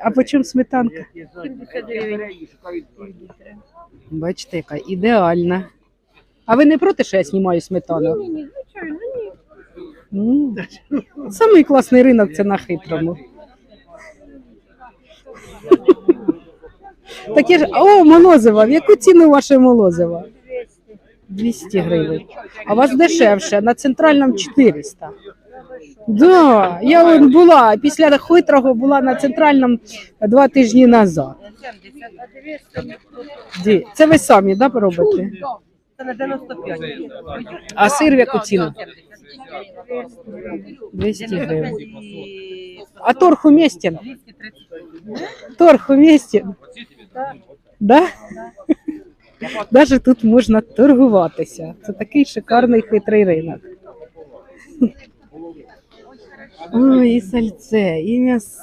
А по чому сметанка? 70 гривень. Бачите, яка ідеальна. А ви не проти, що я знімаю сметану? Ні, ні, звичайно, ні. М. Самий класний ринок це на хитрому. Таке ж, о, молозиво, в яку ціну ваше молозиво? 200 гривень. А у вас дешевше, на центральному 400. Да, я вон була, після хитрого була на центральному два тижні назад. 70, а 200 Ді- Це ви самі, да, робите? це на 95. А сир в яку ціну? 200 гривень. А торг уместен? 230. Торг уместен? Да? Даже тут можна торгуватися. Це такий шикарний хитрий ринок. Ой, і сальце, і м'ясо.